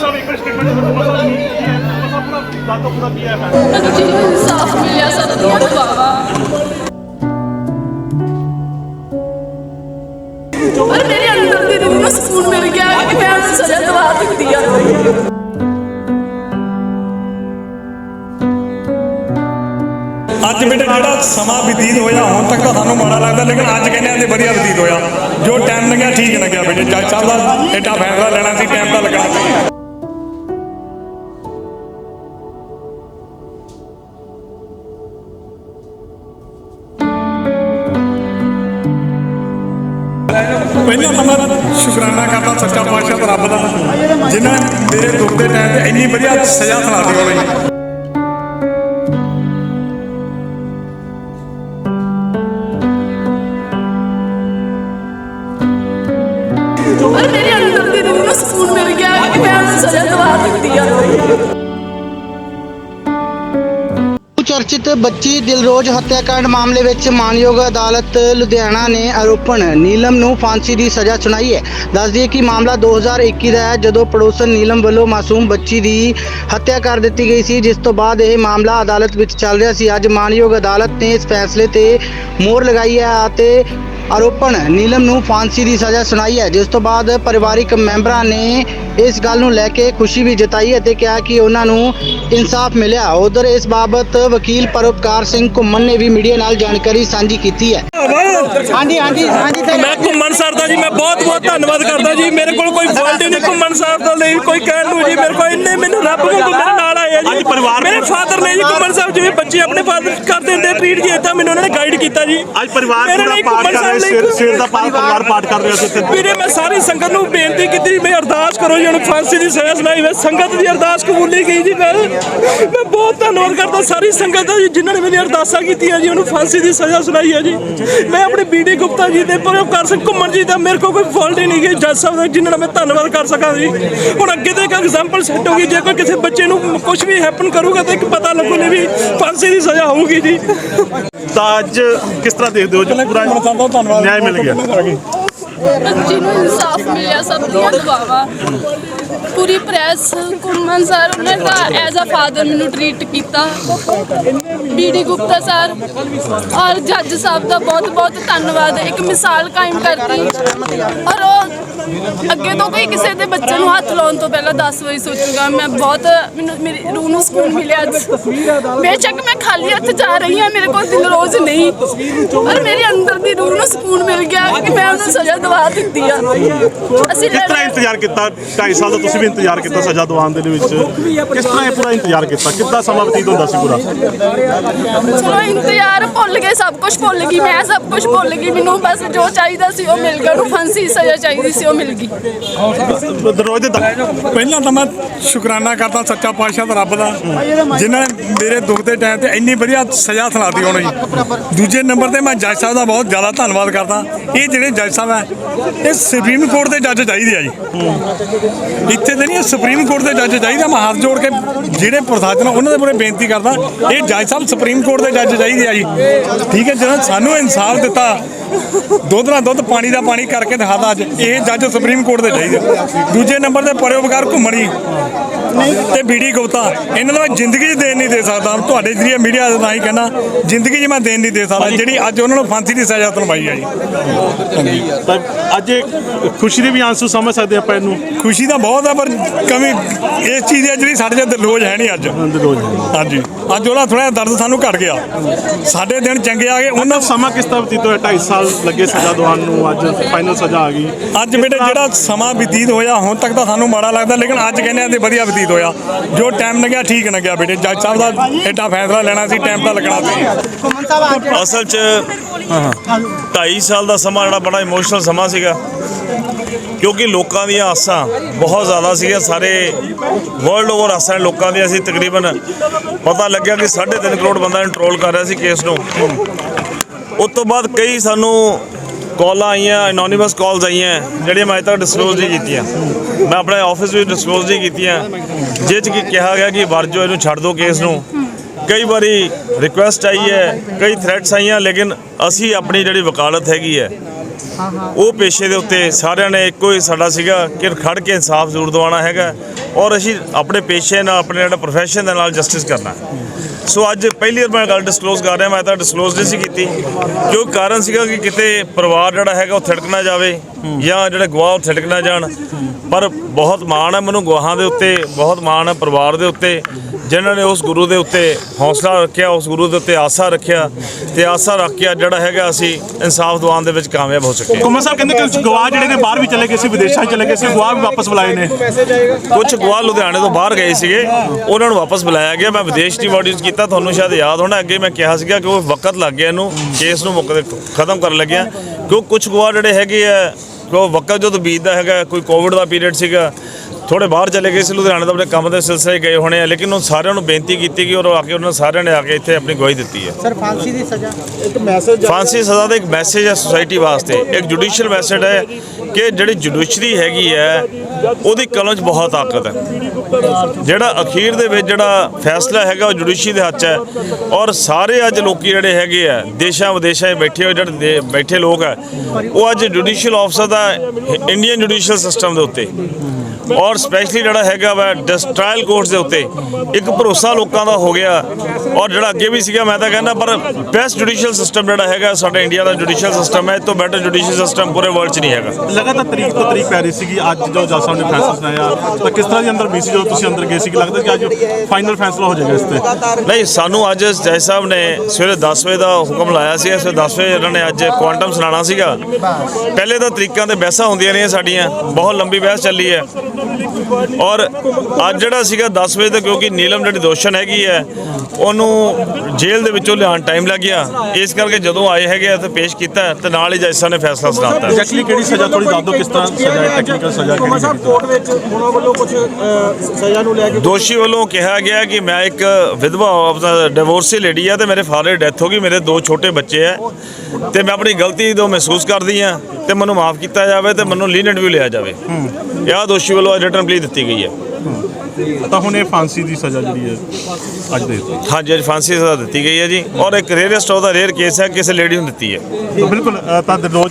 ਸਾਹਿਬ ਇੱਕ ਸਟੇਟਮੈਂਟ ਕਰੋ ਮਸਾ ਕੀ ਹੈ ਮਸਾ ਪੂਰਾ ਗੱਲ ਤੋਂ ਪੂਰਾ ਕੀ ਹੈ ਜਿਹਨੂੰ ਇਨਸਾਫ ਮਿਲਿਆ ਸਭ ਦੀਆਂ ਦੁਆਵਾਂ ਪਰ ਮੇਰੇ ਅੰਦਰ ਦੀ ਰੂਹ ਨੂੰ ਸਕੂਨ ਮਿਲ ਗਿਆ ਕਿ ਮੈਂ ਉਹਨੂੰ ਸਜ਼ਾ ਦਵਾ ਦਿੱਤੀ ਆ। ਅੱਜ ਬੇਟੇ ਜਿਹੜਾ ਸਮਾਂ ਬਤੀਤ ਹੋਇਆ ਹੁਣ ਤੱਕ ਤਾਂ ਸਾਨੂੰ ਮਾੜਾ ਲੱਗਦਾ ਲੇਕਿਨ ਅੱਜ ਕਹਿੰਦੇ ਆ ਤੇ ਵਧੀਆ ਬਤੀਤ ਹੋਇਆ। ਜੋ ਟਾਈਮ ਲੰਘਿਆ ਠੀਕ ਲੰਘਿਆ ਬੇਟੇ। ਜੱਜ ਸਾਹਿਬ ਦਾ ਐਡਾ ਫੈਸਲਾ ਲੈਣਾ ਸੀ ਟਾਈਮ ਤਾਂ ਲੱਗਣਾ ਸੀ ਪਹਿਲਾਂ ਤਾਂ ਮੈਂ ਸ਼ੁਕਰਾਨਾ ਕਰਦਾ ਸੱਚਾ ਪਾਤਸ਼ਾਹ ਦਾ ਰੱਬ ਦਾ, ਜਿਨ੍ਹਾਂ ਮੇਰੇ ਦੁੱਖ ਦੇ ਟਾਈਮ ਤੇ ਇੰਨੀ ਵਧੀਆ ਸਜ਼ਾ ਸੁਣਾਤੀ ਹੋਵੇ ਪਰ ਮੇਰੇ ਅੰਦਰ ਦੀ ਰੂਹ ਸਕੂਨ ਮਿਲ ਗਿਆ ਕਿ ਮੈਂ ਉਹਨੂੰ ਸਜ਼ਾ ਦਵਾ ਦਿੱਤੀ ਆ। ਚਰਚਿਤ ਬੱਚੀ ਦਿਲਰੋਜ਼ ਹੱਤਿਆਕਾਂਡ ਮਾਮਲੇ ਵਿੱਚ ਮਾਨਯੋਗ ਅਦਾਲਤ ਲੁਧਿਆਣਾ ਨੇ ਆਰੋਪਣ। ਨੀਲਮ ਨੂੰ ਫਾਂਸੀ ਦੀ ਸਜ਼ਾ ਸੁਣਾਈ ਹੈ। ਦੱਸ ਦਈਏ ਕਿ ਮਾਮਲਾ 2021 ਦਾ ਹੈ, ਜਦੋਂ ਪੜੋਸਨ ਨੀਲਮ ਵੱਲੋਂ ਮਾਸੂਮ ਬੱਚੀ ਦੀ ਹੱਤਿਆ ਕਰ ਦਿੱਤੀ ਗਈ ਸੀ, ਜਿਸ ਤੋਂ ਬਾਅਦ ਇਹ ਮਾਮਲਾ ਅਦਾਲਤ ਵਿੱਚ ਚੱਲ ਰਿਹਾ ਸੀ। ਅੱਜ ਮਾਨਯੋਗ ਅਦਾਲਤ ਨੇ ਇਸ ਫੈਸਲੇ ਤੇ ਮੋਹਰ ਲਗਾਈ ਹੈ ਅਤੇ ਆਰੋਪਣ। ਨੀਲਮ ਨੂੰ ਫਾਂਸੀ ਦੀ ਸਜ਼ਾ ਸੁਣਾਈ ਹੈ ਜਿਸ ਤੋਂ ਬਾਅਦ ਪਰਿਵਾਰਿਕ ਮੈਂਬਰਾਂ ਨੇ ਇਸ ਗੱਲ ਨੂੰ ਲੈ ਕੇ ਖੁਸ਼ੀ ਵੀ ਜਤਾਈ ਅਤੇ ਕਿਹਾ ਕਿ ਉਹਨਾਂ ਨੂੰ ਇਨਸਾਫ ਮਿਲਿਆ। ਉਧਰ ਇਸ ਬਾਬਤ ਵਕੀਲ ਪਰਉਪਕਾਰ ਸਿੰਘ ਘੁੰਮਣ ਨੇ ਵੀ ਮੀਡੀਆ ਨਾਲ ਜਾਣਕਾਰੀ ਸਾਂਝੀ ਕੀਤੀ ਹੈ। ਹਾਂਜੀ ਹਾਂਜੀ ਹਾਂਜੀ ਮੈਂ ਘੁੰਮਣ ਸਰ ਦਾ ਜੀ ਮੈਂ ਬਹੁਤ ਬਹੁਤ ਧੰਨਵਾਦ ਕਰਦਾ ਜੀ। ਮੇਰੇ ਕੋਲ ਕੋਈ ਫਾਲਟ ਨਹੀਂ ਘੁੰਮਣ ਸਾਹਿਬ ਦਾ ਲਈ ਕੋਈ ਕਹਿਣ ਨੂੰ ਜੀ ਮੇਰੇ ਕੋਲ ਇੰਨੇ ਮੈਨੂੰ ਰੱਬ ਵਾਂਗੂ ਮੇਰੇ ਨਾਲ ਆਏ ਆ ਜੀ। ਅੱਜ ਪਰਿਵਾਰ ਮੇਰੇ ਫਾਦਰ ਨੇ ਜੀ ਘੁੰਮਣ ਸਾਹਿਬ ਜਿਵੇਂ ਬੱਚੇ ਆਪਣੇ ਫਾਦਰ ਕਰਦੇ ਹੁੰਦੇ ਟ੍ਰੀਟ ਜੀ ਏਦਾਂ ਮੈਨੂੰ ਉਹਨਾਂ ਨੇ ਗਾਈਡ ਕੀਤਾ ਜੀ। ਅੱਜ ਪਰਿਵਾਰ ਪੂਰਾ ਪਾਠ ਕਰ ਰਿਹਾ ਸਵੇਰ ਸਵੇਰ ਦਾ ਪਾ- ਪਰਿਵਾਰ ਪਾਠ ਕਰ ਰਿਹਾ ਸੀ ਵੀਰੇ ਮੈਂ ਸਾਰੀ ਸੰਗਤ ਨੂੰ ਬੇਨਤੀ ਕੀਤੀ ਮੈਂ ਅਰਦਾਸ ਕਰੋ ਜੀ ਉਹਨੂੰ ਫਾਂਸੀ ਦੀ ਸਜ਼ਾ ਸੁਣਾਈ। ਮੈਂ ਸੰਗਤ ਦੀ ਅਰਦਾਸ ਕਬੂਲੀ ਗਈ ਜੀ ਮੈਂ ਮੈਂ ਬਹੁਤ ਧੰਨਵਾਦ ਕਰਦਾ ਸਾਰੀ ਸੰਗਤ ਦਾ ਜੀ ਜਿਨ੍ਹਾਂ ਨੇ ਮੇਰੀ ਅਰਦਾਸਾਂ ਕੀਤੀਆਂ ਜੀ ਉਹਨੂੰ ਫਾਂਸੀ ਦੀ ਸਜ਼ਾ ਸੁਣਾਈ ਹੈ ਜੀ। ਮੈਂ ਆਪਣੇ ਬੀਡੀ ਗੁਪਤਾ ਜੀ ਦੇ ਪਰਉਪਕਾਰ ਸਿੰਘ ਘੁੰਮਣ ਜੀ ਦਾ ਮੇਰੇ ਕੋਲ ਕੋਈ ਫਾਲਟ ਹੀ ਨਹੀਂ ਗਈ ਜੱਜ ਸਾਹਿਬ ਦਾ ਜਿਨ੍ਹਾਂ ਦਾ ਮੈਂ ਧੰਨਵਾਦ ਕਰ ਸਕਾਂ ਜੀ। ਹੁਣ ਅੱਗੇ ਤੋਂ ਇੱਕ ਐਗਜ਼ਾਮਪਲ ਸੈੱਟ ਹੋਗੀ ਜੇ ਕੋਈ ਕਿਸੇ ਬੱਚੇ ਨੂੰ ਕੁਝ ਵੀ ਹੈਪਨ ਕਰੂਗਾ ਤਾਂ ਇੱਕ ਪਤਾ ਲੱਗੂ ਨੇ ਵੀ ਫਾਂਸੀ ਦੀ ਸਜ਼ਾ ਹੋਊਗੀ ਜੀ। ਤਾਂ ਅੱਜ ਕਿਸ ਤਰ੍ਹਾਂ ਦੇਖਦੇ ਹੋ? ਜੀ ਪੂਰਾ ਧੰਨਵਾਦ। ਨਿਆਂ ਮਿਲ ਗਿਆ। ਜਿਹਨੂੰ ਇਨਸਾਫ ਮਿਲਿਆ ਸਭ ਦੀਆਂ ਦੁਆਵਾਂ। ਪੂਰੀ ਪ੍ਰੈਸ ਕੁਮਨ ਸਰ, ਉਹਨਾਂ ਦਾ ਐਜ਼ ਅ ਫਾਦਰ ਮੈਨੂੰ ਟ੍ਰੀਟ ਕੀਤਾ। ਬੀਡੀ ਗੁਪਤਾ ਸਰ, ਔਰ ਜੱਜ ਸਾਹਿਬ ਦਾ ਬਹੁਤ ਬਹੁਤ ਧੰਨਵਾਦ। ਇੱਕ ਮਿਸਾਲ ਕਾਇਮ ਕਰਤੀ ਔਰ ਉਹ ਅੱਗੇ ਤੋਂ ਕੋਈ ਕਿਸੇ ਦੇ ਬੱਚੇ ਨੂੰ ਹੱਥ ਲਾਉਣ ਤੋਂ ਪਹਿਲਾਂ 10 ਵਾਰੀ ਸੋਚੂਗਾ। ਮੈਂ ਬਹੁਤ, ਮੈਨੂੰ, ਮੇਰੀ ਰੂਹ ਨੂੰ ਸਕੂਨ ਮਿਲਿਆ ਅੱਜ। ਬੇਸ਼ੱਕ ਮੈਂ ਖਾਲੀ ਹੱਥ ਜਾ ਰਹੀ ਹਾਂ, ਮੇਰੇ ਕੋਲ ਦਿਨ ਰੋਜ਼ ਨਹੀਂ। ਪਰ ਮੇਰੇ ਅੰਦਰ ਦੀ ਰੂਹ ਨੂੰ ਸਕੂਨ ਮਿਲ ਗਿਆ ਕਿ ਮੈਂ ਉਹਨੂੰ ਸਜ਼ਾ ਦਵਾ ਦਿੱਤੀ ਆ। ਅਸੀਂ ਕਿਸ ਤਰ੍ਹਾਂ ਇੰਤਜ਼ਾਰ ਕੀਤਾ? 2.5 ਸਾਲ ਦਾ ਤੁਸੀਂ ਵੀ ਇੰਤਜ਼ਾਰ ਕੀਤਾ ਸਜ਼ਾ ਦਿਵਾਉਣ ਦੇ ਵਿੱਚ? ਕਿਸ ਤਰ੍ਹਾਂ ਇਹ ਪੂਰਾ ਇੰਤਜ਼ਾਰ ਕੀਤਾ? ਕਿੱਦਾਂ ਸਮਾਂ ਬਤੀਤ ਹੁੰਦਾ ਸੀ ਪੂਰਾ? ਚਲੋ ਇੰਤਜ਼ਾਰ ਭੁੱਲ ਗਏ ਸਭ ਕੁਝ ਭੁੱਲ ਗਈ ਮੈਂ ਸਭ ਕੁਝ ਭੁੱਲ ਗਈ ਮੈਨੂੰ ਬਸ ਜੋ ਚਾਹੀਦਾ ਸੀ ਉਹ ਮਿਲ ਗਿਆ ਉਹਨੂੰ ਫਾਂਸੀ ਦੀ ਸਜ਼ਾ ਚਾਹੀਦੀ ਸੀ ਉਹ ਮਿਲ ਗਈ। ਦਰੋਜ਼ ਦੇ ਦ- ਪਹਿਲਾਂ ਤਾਂ ਮੈਂ ਸ਼ੁਕਰਾਨਾ ਕਰਦਾ ਸੱਚਾ ਪਾਤਸ਼ਾਹ ਦਾ ਰੱਬ ਦਾ ਜਿਨ੍ਹਾਂ ਨੇ ਮੇਰੇ ਦੁੱਖ ਦੇ ਟਾਈਮ ਤੇ ਇੰਨੀ ਵਧੀਆ ਸਜ਼ਾ ਸੁਣਾਤੀ ਹੋਣੀ ਦੂਜੇ ਨੰਬਰ ਤੇ ਮੈਂ ਜੱਜ ਸਾਹਿਬ ਦਾ ਬਹੁਤ ਜ਼ਿਆਦਾ ਧੰਨਵਾਦ ਕਰਦਾ। ਇਹ ਜਿਹੜੇ ਜੱਜ ਸਾਹਿਬ ਹੈ ਇਹ ਸੁਪਰੀਮ ਕੋਰਟ ਦੇ ਜੱਜ ਚਾਹੀਦੇ ਆ ਜੀ। ਇੱਥੇ ਤੇ ਨਹੀਂ ਸੁਪਰੀਮ ਕੋਰਟ ਦੇ ਜੱਜ ਚਾਹੀਦਾ ਮੈਂ ਹੱਥ ਜੋੜ ਕੇ ਜਿਹੜੇ ਪ੍ਰਸ਼ਾਸਨ ਉਹਨਾਂ ਦੇ ਮੂਹਰੇ ਬੇਨਤੀ ਕਰਦਾ, ਇਹ ਜੱਜ ਸਾਹਿਬ ਸੁਪਰੀਮ ਕੋਰਟ ਦੇ ਜੱਜ ਚਾਹੀਦੇ ਆ ਜੀ। ਠੀਕ ਹੈ, ਜਿਹਨਾਂ ਸਾਨੂੰ ਇਨਸਾਫ ਦਿੱਤਾ ਦੁੱਧ ਨਾਲ ਦੁੱਧ ਪਾਣੀ ਦਾ ਪਾਣੀ ਕਰਕੇ ਦਿਖਾਦਾ ਅੱਜ। ਇਹ ਜੱਜ ਸੁਪਰੀਮ ਕੋਰਟ ਦੇ ਚਾਹੀਦੇ ਦੂਜੇ ਨੰਬਰ ਤੇ ਪਰਉਪਕਾਰ ਘੁੰਮਣੀ ਤੇ ਬੀਡੀ ਗੁਪਤਾ ਇਹਨਾਂ ਦਾ ਮੈਂ ਜ਼ਿੰਦਗੀ 'ਚ ਦੇਣ ਨਹੀਂ ਦੇ ਸਕਦਾ। ਤੁਹਾਡੇ ਜਰੀਏ ਮੀਡੀਆ ਦਾ ਤਾਂ ਹੀ ਕਹਿਣਾ ਜ਼ਿੰਦਗੀ 'ਚ ਮੈਂ ਦੇਣ ਨਹੀਂ ਦੇ ਸਕਦਾ। ਜਿਹੜੀ ਅੱਜ ਉਹਨਾਂ ਨੂੰ ਫਾਂਸੀ ਦੀ ਸਜ਼ਾ ਸੁਣਵਾਈ ਆ ਜੀ। ਤਾਂ ਅੱਜ ਖੁਸ਼ੀ ਦੇ ਵੀ ਆਂਸੂ ਸਮਝ ਸਕਦੇ ਆਪਾਂ ਇਹਨੂੰ। ਖੁਸ਼ੀ ਤਾਂ ਬਹੁਤ ਆ ਪਰ ਕਮੀ ਇਸ ਚੀਜ਼ ਦੀ ਜਿਹੜੀ ਸਾਡੇ ਚ ਰੋਜ਼ ਹੈ ਨਹੀਂ ਅੱਜ। ਹਾਂਜੀ। ਅੱਜ ਉਹਦਾ ਥੋੜਾ ਦਰਦ ਸਾਨੂੰ ਘਟ ਗਿਆ। ਸਾਡੇ ਦਿਨ ਚੰਗੇ ਆ ਗਏ ਉਹਨਾਂ ਸਮਾਂ ਕਿਸ ਤਰ੍ਹਾਂ ਬਤੀਤ ਹੋਇਆ? 2.5 ਸਾਲ ਲੱਗੇ ਸਜ਼ਾ ਦਿਵਾਉਣ ਨੂੰ ਅੱਜ ਫਾਈਨਲ ਸਜ਼ਾ ਆ ਗਈ। ਅੱਜ ਬੇਟੇ ਜਿਹੜਾ ਸਮਾਂ ਬਤੀਤ ਹੋਇਆ ਹੁਣ ਤੱਕ ਤਾਂ ਸਾਨੂੰ ਮਾੜਾ ਲੱਗਦਾ ਲੇਕਿਨ ਅੱਜ ਕਹਿੰਦੇ ਆ ਤੇ ਵਧੀਆ ਬਤੀਤ ਹੋਇਆ। ਜੋ ਟਾਈਮ ਲੰਘਿਆ ਠੀਕ ਲੰਘਿਆ ਬੇਟੇ। ਜੱਜ ਸਾਹਿਬ ਦਾ ਐਡਾ ਫੈਸਲਾ ਲੈਣਾ ਸੀ ਟਾਈਮ ਤਾਂ ਲੱਗਣਾ ਸੀ। ਅਸਲ 'ਚ 2.5 ਸਾਲ ਦਾ ਸਮਾਂ ਜਿਹੜਾ ਬੜਾ ਇਮੋਸ਼ਨਲ ਸਮਾਂ ਸੀਗਾ। ਕਿਉਂਕਿ ਲੋਕਾਂ ਦੀਆਂ ਆਸਾਂ ਬਹੁਤ ਜ਼ਿਆਦਾ ਸੀਗੀਆਂ। ਸਾਰੇ ਵਰਲਡ ਓਵਰ ਆਸਾਂ ਲੋਕਾਂ ਦੀਆਂ ਸੀ ਤਕਰੀਬਨ। ਪਤਾ ਲੱਗਿਆ ਕਿ 3.5 ਕਰੋੜ ਬੰਦਾ ਕੰਟਰੋਲ ਕਰ ਰਿਹਾ ਸੀ ਕੇਸ ਨੂੰ। ਉਸ ਤੋਂ ਬਾਅਦ ਕਈ ਸਾਨੂੰ ਕਾਲਾਂ ਆਈਆਂ ਐਨੋਨਿਮਸ ਕਾਲਸ ਆਈਆਂ, ਜਿਹੜੀਆਂ ਮੈਂ ਅਜੇ ਤੱਕ ਡਿਸਕਲੋਜ਼ ਨਹੀਂ ਕੀਤੀਆਂ। ਮੈਂ ਆਪਣੇ ਆਫਿਸ ਵਿੱਚ ਡਿਸਕਲੋਜ਼ ਨਹੀਂ ਕੀਤੀਆਂ। ਜਿਹ 'ਚ ਕਿ ਕਿਹਾ ਗਿਆ ਕਿ ਵਰਜੋ ਇਹਨੂੰ ਛੱਡ ਦਿਓ ਕੇਸ ਨੂੰ। ਕਈ ਵਾਰੀ ਰਿਕੁਐਸਟ ਆਈ ਹੈ, ਕਈ ਥ੍ਰੈਟਸ ਆਈਆਂ, ਲੇਕਿਨ ਅਸੀਂ ਆਪਣੀ ਜਿਹੜੀ ਵਕਾਲਤ ਹੈਗੀ ਹੈ ਉਹ ਪੇਸ਼ੇ ਦੇ ਉੱਤੇ ਸਾਰਿਆਂ ਨੇ ਇੱਕੋ ਹੀ ਸਾਡਾ ਸੀਗਾ ਕਿ ਖੜ ਕੇ ਇਨਸਾਫ ਜ਼ਰੂਰ ਦਿਵਾਉਣਾ ਹੈਗਾ ਔਰ ਅਸੀਂ ਆਪਣੇ ਪੇਸ਼ੇ ਨਾਲ, ਆਪਣੇ ਜਿਹੜਾ ਪ੍ਰੋਫੈਸ਼ਨ ਦੇ ਨਾਲ ਜਸਟਿਸ ਕਰਨਾ ਸੋ ਅੱਜ ਪਹਿਲੀ ਵਾਰ ਮੈਂ ਗੱਲ ਡਿਸਕਲੋਜ਼ ਕਰ ਰਿਹਾ, ਮੈਂ ਤਾਂ ਡਿਸਕਲੋਜ਼ ਨਹੀਂ ਸੀ ਕੀਤੀ। ਕਿਉਂ ਕਾਰਨ ਸੀਗਾ ਕਿ ਕਿਤੇ ਪਰਿਵਾਰ ਜਿਹੜਾ ਹੈਗਾ ਉਹ ਥੜਕ ਨਾ ਜਾਵੇ ਜਾਂ ਜਿਹੜੇ ਗਵਾਹ ਉਹ ਥੜਕ ਨਾ ਜਾਣ। ਪਰ ਬਹੁਤ ਮਾਣ ਹੈ ਮੈਨੂੰ ਗਵਾਹਾਂ ਦੇ ਉੱਤੇ ਬਹੁਤ ਮਾਣ ਹੈ ਪਰਿਵਾਰ ਦੇ ਉੱਤੇ। ਜਿਨ੍ਹਾਂ ਨੇ ਉਸ ਗੁਰੂ ਦੇ ਉੱਤੇ ਹੌਸਲਾ ਰੱਖਿਆ ਉਸ ਗੁਰੂ ਦੇ ਉੱਤੇ ਆਸਾ ਰੱਖਿਆ। ਤੇ ਆਸਾ ਰੱਖ ਕੇ ਜਿਹੜਾ ਹੈਗਾ ਅਸੀਂ ਇਨਸਾਫ ਦਿਵਾਉਣ ਦੇ ਵਿੱਚ ਕਾਮਯਾਬ ਹੋ ਸਕੇ ਕੁਮਰ ਸਾਹਿਬ ਕਹਿੰਦੇ ਕਿ ਗਵਾਹ ਜਿਹੜੇ ਨੇ ਬਾਹਰ ਵੀ ਚਲੇ ਗਏ ਸੀ ਵਿਦੇਸ਼ਾਂ ਚਲੇ ਗਏ ਸੀ ਗਵਾਹ ਵੀ ਵਾਪਸ ਬੁਲਾਏ ਨੇ। ਕੁਝ ਗਵਾਹ ਲੁਧਿਆਣੇ ਤੋਂ ਬਾਹਰ ਗਏ ਸੀਗੇ ਉਹਨਾਂ ਨੂੰ ਵਾਪਸ ਬੁਲਾਇਆ ਗਿਆ। ਮੈਂ ਵਿਦੇਸ਼ ਦੀ ਵਾਡੀਜ਼ ਕੀਤਾ ਤੁਹਾਨੂੰ ਸ਼ਾਇਦ ਯਾਦ ਹੋਣਾ ਅੱਗੇ ਮੈਂ ਕਿਹਾ ਸੀਗਾ ਕਿ ਉਹ ਵਕਤ ਲੱਗ ਗਿਆ ਇਹਨੂੰ ਕੇਸ ਨੂੰ ਮੁੱਕ ਖਤਮ ਕਰਨ ਲੱਗਿਆ। ਕਿਉਂ ਕੁਝ ਗਵਾਹ ਜਿਹੜੇ ਹੈਗੇ ਆ ਕਿ ਉਹ ਵਕਤ ਜਦੋਂ ਬੀਤਦਾ ਹੈਗਾ ਕੋਈ ਕੋਵਿਡ ਦਾ ਪੀਰੀਅਡ ਸੀਗਾ ਥੋੜੇ ਬਾਹਰ ਚਲੇ ਗਏ ਸੀ ਲੁਧਿਆਣੇ ਤੋਂ ਆਪਣੇ ਕੰਮ ਦੇ ਸਿਲਸਿਲੇ ਗਏ ਹੋਣੇ ਆ ਲੇਕਿਨ ਉਹ ਸਾਰਿਆਂ ਨੂੰ ਬੇਨਤੀ ਕੀਤੀ ਕਿ ਉਹ ਆ ਕੇ ਉਹਨਾਂ ਸਾਰਿਆਂ ਨੇ ਆ ਕੇ ਇੱਥੇ ਆਪਣੀ ਗਵਾਹੀ ਦਿੱਤੀ ਹੈ। ਸਰ ਫਾਂਸੀ ਦੀ ਸਜ਼ਾ? ਫਾਂਸੀ ਸਜ਼ਾ ਦਾ ਇੱਕ ਮੈਸੇਜ ਹੈ ਸੋਸਾਇਟੀ ਵਾਸਤੇ। ਇੱਕ ਜੁਡੀਸ਼ੀਅਲ ਮੈਸੇਜ ਹੈ ਕਿ ਜਿਹੜੀ ਜੁਡੀਸ਼ਰੀ ਹੈਗੀ ਹੈ, ਉਹਦੀ ਕਲਮ 'ਚ ਬਹੁਤ ਤਾਕਤ ਹੈ। ਜਿਹੜਾ ਅਖੀਰ ਦੇ ਵਿੱਚ ਜਿਹੜਾ ਫੈਸਲਾ ਹੈਗਾ, ਉਹ ਜੁਡੀਸ਼ਰੀ ਦੇ ਹੱਥ 'ਚ ਹੈ। ਔਰ ਸਾਰੇ ਅੱਜ ਲੋਕੀ ਜਿਹੜੇ ਹੈਗੇ ਆ, ਦੇਸ਼ਾਂ ਵਿਦੇਸ਼ਾਂ 'ਚ ਬੈਠੇ ਹੋਏ ਜਿਹੜੇ ਦੇ- ਬੈਠੇ ਲੋਕ ਹੈ ਉਹ ਅੱਜ ਜੁਡੀਸ਼ੀਅਲ ਆਫਸਰ ਦਾ ਇੰਡੀਅਨ ਜੁਡੀਸ਼ੀਅਲ ਸਿਸਟਮ ਦੇ ਉੱਤੇ। ਔਰ ਸਪੈਸ਼ਲੀ ਜਿਹੜਾ ਹੈਗਾ ਵਾ ਟ੍ਰਾਇਲ ਕੋਰਟਸ ਦੇ ਉੱਤੇ ਇੱਕ ਭਰੋਸਾ ਲੋਕਾਂ ਦਾ ਹੋ ਗਿਆ। ਔਰ ਜਿਹੜਾ ਅੱਗੇ ਵੀ ਸੀਗਾ, ਮੈਂ ਤਾਂ ਕਹਿੰਦਾ, ਪਰ ਬੈਸਟ ਜੁਡੀਸ਼ੀਅਲ ਸਿਸਟਮ ਜਿਹੜਾ ਹੈਗਾ, ਸਾਡਾ ਇੰਡੀਆ ਦਾ ਜੁਡੀਸ਼ੀਅਲ ਸਿਸਟਮ ਹੈ, ਇਹ ਤੋਂ ਬੈਟਰ ਜੁਡੀਸ਼ੀਅਲ ਸਿਸਟਮ ਪੂਰੇ ਵਰਲਡ 'ਚ ਨਹੀਂ ਹੈਗਾ। ਲਗਾਤਾਰ ਤਰੀਕ ਤੋਂ ਤਰੀਕ ਪੈ ਰਹੀ ਸੀਗੀ ਅੱਜ ਜੋ ਜੱਜ ਸਾਹਿਬ ਨੇ ਫੈਸਲਾ ਸੁਣਾਇਆ ਤਾਂ ਕਿਸ ਤਰ੍ਹਾਂ ਦੇ ਅੰਦਰ ਬੀਸੀ ਜਦੋਂ ਤੁਸੀਂ ਅੰਦਰ ਗਏ ਸੀ ਕਿ ਲੱਗਦਾ ਕਿ ਅੱਜ ਫਾਈਨਲ ਫੈਸਲਾ ਹੋ ਜਾਏਗਾ ਇਸ ਤੇ? ਨਹੀਂ ਸਾਨੂੰ ਅੱਜ ਜੈ ਸਾਹਿਬ ਨੇ ਸਵੇਰੇ 10 ਵਜੇ ਦਾ ਹੁਕਮ ਲਾਇਆ ਸੀ ਸਵੇਰੇ 10 ਵਜੇ ਇਹਨਾਂ ਨੇ ਅੱਜ ਕੁਆਂਟਮ ਸੁਣਾਉਣਾ ਸੀਗਾ। ਪਹਿਲੇ ਤਾਂ ਤਰੀਕਾਂ ਤੇ ਬਹਿਸਾਂ ਹੁੰਦੀਆਂ ਰਹੀਆਂ ਸਾਡੀਆਂ ਬਹੁਤ ਲੰਬੀ ਬਹਿਸ ਚੱਲੀ ਹੈ। ਔਰ ਅੱਜ ਜਿਹੜਾ ਸੀਗਾ 10 ਵਜੇ ਤੱਕ ਕਿਉਂਕਿ ਨੀਲਮ ਜਿਹੜੀ ਦੋਸ਼ਣ ਹੈਗੀ ਹੈ ਉਹਨੂੰ ਜੇਲ੍ਹ ਦੇ ਵਿੱਚੋਂ ਲਿਆਉਣ ਟਾਈਮ ਲੱਗ ਗਿਆ। ਇਸ ਕਰਕੇ ਜਦੋਂ ਆਏ ਹੈਗੇ ਤੇ ਪੇਸ਼ ਕੀਤਾ ਤੇ ਨਾਲ ਹੀ ਜੱਜ ਸਾਹਿਬ ਨੇ ਫੈਸਲਾ ਸੁਣਾਤਾ। ਐਗਜ਼ੈਕਟਲੀ ਕਿਹੜੀ ਸਜ਼ਾ ਥੋੜੀ ਦੱਸ ਦਿਓ ਕਿਸ ਤਰ੍ਹਾਂ ਸਜ਼ਾ ਟੈਕਨੀਕਲ ਸਜ਼ਾ ਕਿਹੜੀ ਹੈ ਕੋਰਟ ਵਿੱਚ ਉਹਨਾਂ ਵੱਲੋਂ ਕੁਝ ਸਜ਼ਾ ਨੂੰ ਲੈ ਕੇ ਦੋਸ਼ੀ ਵੱਲੋਂ ਕਿਹਾ ਗਿਆ ਕਿ ਮੈਂ ਇੱਕ ਵਿਧਵਾ ਆਪਣਾ ਡਿਵੋਰਸੀ ਲੇਡੀ ਆ ਤੇ ਮੇਰੇ ਫਾਦਰ ਡੈਥ ਹੋ ਗਈ ਮੇਰੇ ਦੋ ਛੋਟੇ ਬੱਚੇ ਆ ਤੇ ਮੈਂ ਆਪਣੀ ਗਲਤੀ ਤੋਂ ਮਹਿਸੂਸ ਕਰਦੀ ਆ ਤੇ ਮੈਨੂੰ ਮਾਫ ਕੀਤਾ ਜਾਵੇ ਤੇ ਮੈਨੂੰ ਲੀਨੈਂਟ ਵੀ ਲਿਆ ਜਾਵੇ। ਇਹ ਦੋਸ਼ੀ ਵੱਲੋਂ ਰਿਟਰਨ ਪਲੀ ਦਿੱਤੀ ਗਈ ਹੈ। ਤਾਂ ਹੁਣ ਇਹ ਫਾਂਸੀ ਦੀ ਸਜ਼ਾ ਜਿਹੜੀ ਹੈ ਅੱਜ ਦੇ ਹਾਂਜੀ ਅੱਜ ਫਾਂਸੀ ਦੀ ਸਜ਼ਾ ਦਿੱਤੀ ਗਈ ਹੈ ਜੀ ਔਰ ਇੱਕ ਰੇਅਰੈਸਟ ਉਹਦਾ ਰੇਅਰ ਕੇਸ ਹੈ ਕਿਸੇ ਲੇਡੀ ਨੂੰ ਦਿੱਤੀ ਹੈ। ਬਿਲਕੁਲ ਤਾਂ ਰੋਜ਼